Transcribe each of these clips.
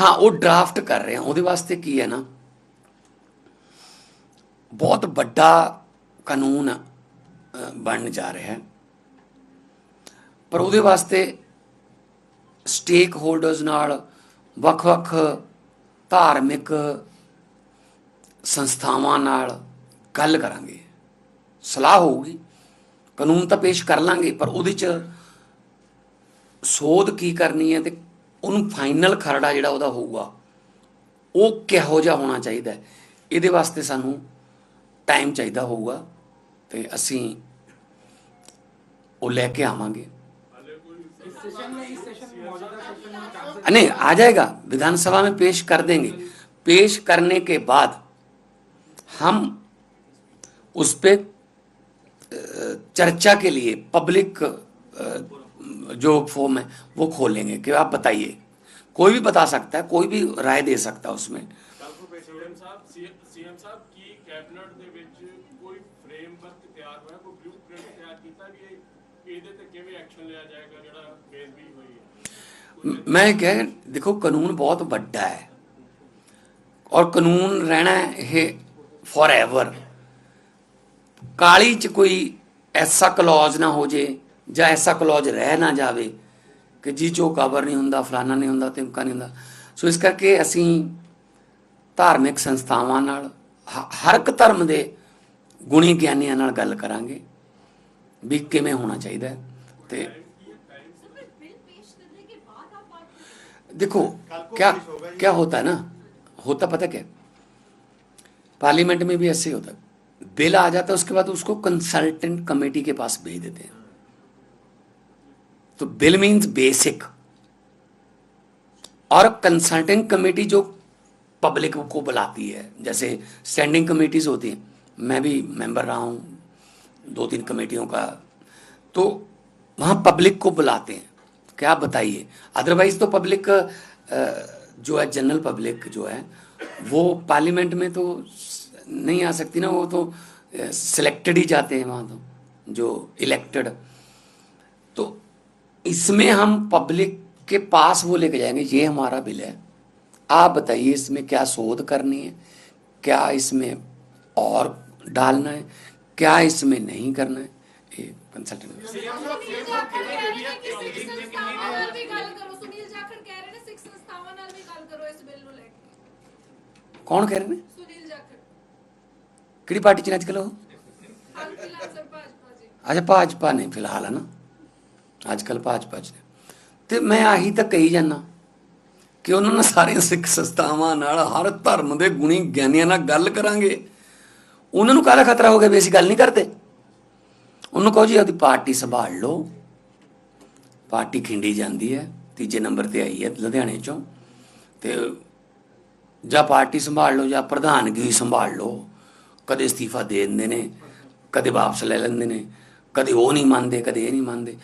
ਹਾਂ ਉਹ ਡਰਾਫਟ ਕਰ ਰਹੇ ਆ ਉਹਦੇ ਵਾਸਤੇ ਕੀ ਹੈ ਨਾ? ਬਹੁਤ ਵੱਡਾ ਕਾਨੂੰਨ ਅ, ਬਣਨ ਜਾ ਰਿਹਾ ਹੈ। ਪਰ ਉਹਦੇ ਵਾਸਤੇ ਸਟੇਕ ਹੋਲਡਰਸ ਨਾਲ ਵੱਖ-ਵੱਖ ਧਾਰਮਿਕ ਸੰਸਥਾਵਾਂ ਨਾਲ ਗੱਲ ਕਰਾਂਗੇ। ਸਲਾਹ ਹੋਊਗੀ ਕਾਨੂੰਨ ਤਾਂ ਪੇਸ਼ ਕਰ ਲਾਂਗੇ ਪਰ ਉਹਦੇ ਚ ਸੋਧ ਕੀ ਕਰਨੀ ਹੈ ਤੇ ਉਹਨੂੰ ਫਾਈਨਲ ਖਰੜਾ ਜਿਹੜਾ ਉਹਦਾ ਹੋਊਗਾ ਉਹ ਕਿਹੋ ਜਿਹਾ ਹੋਣਾ ਚਾਹੀਦਾ ਹੈ ਇਹਦੇ ਵਾਸਤੇ ਸਾਨੂੰ ਟਾਈਮ ਚਾਹੀਦਾ ਹੋਊਗਾ ਤੇ ਅਸੀਂ ਉਹ ਲੈ ਕੇ ਆਵਾਂਗੇ इस सेशन में इस सेशन में मौजूदा सेशन में चांसेस नहीं आ जाएगा विधानसभा में पेश कर देंगे पेश करने के बाद हम उस पे अ, चर्चा के लिए पब्लिक अ, जो फॉर्म है वो खोलेंगे। कि आप बताइए। कोई भी बता सकता है कोई भी राय दे सकता है उसमें। मैं कह देखो कानून बहुत बड़ा है। और कानून रहना है फॉर एवर काली च कोई ऐसा क्लॉज ना हो जाए ਜਾਂ ਐਸਾ ਕਲੌਜ਼ ਰਹਿ ਨਾ ਜਾਵੇ ਕਿ ਜੀ ਚੋ ਕਵਰ ਨਹੀਂ ਹੁੰਦਾ ਫਲਾਨਾ ਨਹੀਂ ਹੁੰਦਾ ਤਿਮਕਾ ਨਹੀਂ ਹੁੰਦਾ ਸੋ ਇਸ ਕਰਕੇ ਅਸੀਂ ਧਾਰਮਿਕ ਸੰਸਥਾਵਾਂ ਨਾਲ ਹ- ਹਰ ਇੱਕ ਧਰਮ ਦੇ ਗੁਣੀ ਗਿਆਨੀਆਂ ਨਾਲ ਗੱਲ ਕਰਾਂਗੇ ਵੀ ਕਿਵੇਂ ਹੋਣਾ ਚਾਹੀਦਾ ਹੈ ਤੇ सर बिल पेश करने के बाद आप बात देखो क्या क्या होता है ना होता पता क्या पार्लियामेंट में भी ऐसे ही होता है बिल आ जाता है उसके बाद उसको कंसल्टेंट कमेटी के पास भेज देते हैं तो बिल मींस बेसिक और कंसल्टिंग कमेटी जो पब्लिक को बुलाती है, जैसे स्टैंडिंग कमेटीज होती हैं, मैं भी मेंबर रहा हूँ दो तीन कमेटियों का तो वहाँ पब्लिक को बुलाते हैं। क्या बताइए? अदरवाइज़ तो पब्लिक जो है जनरल पब्लिक जो है, वो पार्लियामेंट में तो नहीं आ सकती ना, वो तो सिलेक्टेड ही जाते हैं वहाँ तो जो इलेक्टेड तो इसमें हम पब्लिक के पास वो लेके जाएंगे ये हमारा बिल है आप बताइए इसमें क्या शोध करनी है क्या इसमें और डालना है क्या इसमें नहीं करना है ये कंसल्टेंट ਸੁਨੀਲ ਜਾਖੜ ਕਹਿ ਰਹੇ ਨੇ ਕਿ ਸਿੱਖ ਸੰਸਥਾਵਾਂ ਨਾਲ ਵੀ ਗੱਲ ਕਰੋ ਸੁਨੀਲ ਜਾਖੜ ਕਹਿ ਰਹੇ ਨੇ ਸਿੱਖ ਸੰਸਥਾਵਾਂ ਨਾਲ ਵੀ ਗੱਲ ਕਰੋ ਇਸ ਬਿੱਲ ਨੂੰ ਲੈ ਕੇ कौन कह रहे हैं ਸੁਨੀਲ ਜਾਖੜ ਕਿਹੜੀ ਪਾਰਟੀ ਚ ਨੇ ਅੱਜ ਕੱਲ੍ਹ ਉਹ ਅੰਕਿਲ ਅਸਰ ਭਾਜਪਾ ਜੀ ਅੱਛਾ ਭਾਜਪਾ ਨੇ ਫਿਲਹਾਲ ਹੈ ਨਾ ਅੱਜ ਕੱਲ੍ਹ ਭਾਜਪਾ ਚ ਨੇ ਤੇ ਮੈਂ ਆਹੀ ਤਾਂ ਕਹੀ ਜਾਂਦਾ ਕਿ ਉਹਨਾਂ ਨਾਲ ਸਾਰੀਆਂ ਸਿੱਖ ਸੰਸਥਾਵਾਂ ਨਾਲ ਹਰ ਧਰਮ ਦੇ ਗੁਣੀ ਗਿਆਨੀਆਂ ਨਾਲ ਗੱਲ ਕਰਾਂਗੇ। ਉਹਨਾਂ ਨੂੰ ਕਾਹਦਾ ਖਤਰਾ ਹੋ ਗਿਆ ਵੀ ਅਸੀਂ ਗੱਲ ਨਹੀਂ ਕਰਦੇ? ਉਹਨੂੰ ਕਹੋ ਜੀ, ਆਪਦੀ ਪਾਰਟੀ ਸੰਭਾਲ ਲਓ। ਪਾਰਟੀ ਖਿੰਡੀ ਜਾਂਦੀ ਹੈ, ਤੀਜੇ ਨੰਬਰ ਤੇ ਆਈ ਹੈ ਲੁਧਿਆਣੇ ਚੋਂ। ਤੇ ਜਾਂ ਪਾਰਟੀ ਸੰਭਾਲ ਲਓ, ਜਾਂ ਪ੍ਰਧਾਨਗੀ ਸੰਭਾਲ ਲਓ। ਕਦੇ ਅਸਤੀਫਾ ਦੇ ਦਿੰਦੇ ਨੇ, ਕਦੇ ਵਾਪਸ ਲੈ ਲੈਂਦੇ ਨੇ। ਕਦੇ ਉਹ ਨਹੀਂ ਮੰਨਦੇ, ਕਦੇ ਇਹ ਨਹੀਂ ਮੰਨਦੇ।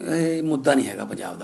ਇਹ ਮੁੱਦਾ ਨਹੀਂ ਹੈਗਾ ਪੰਜਾਬ ਦਾ।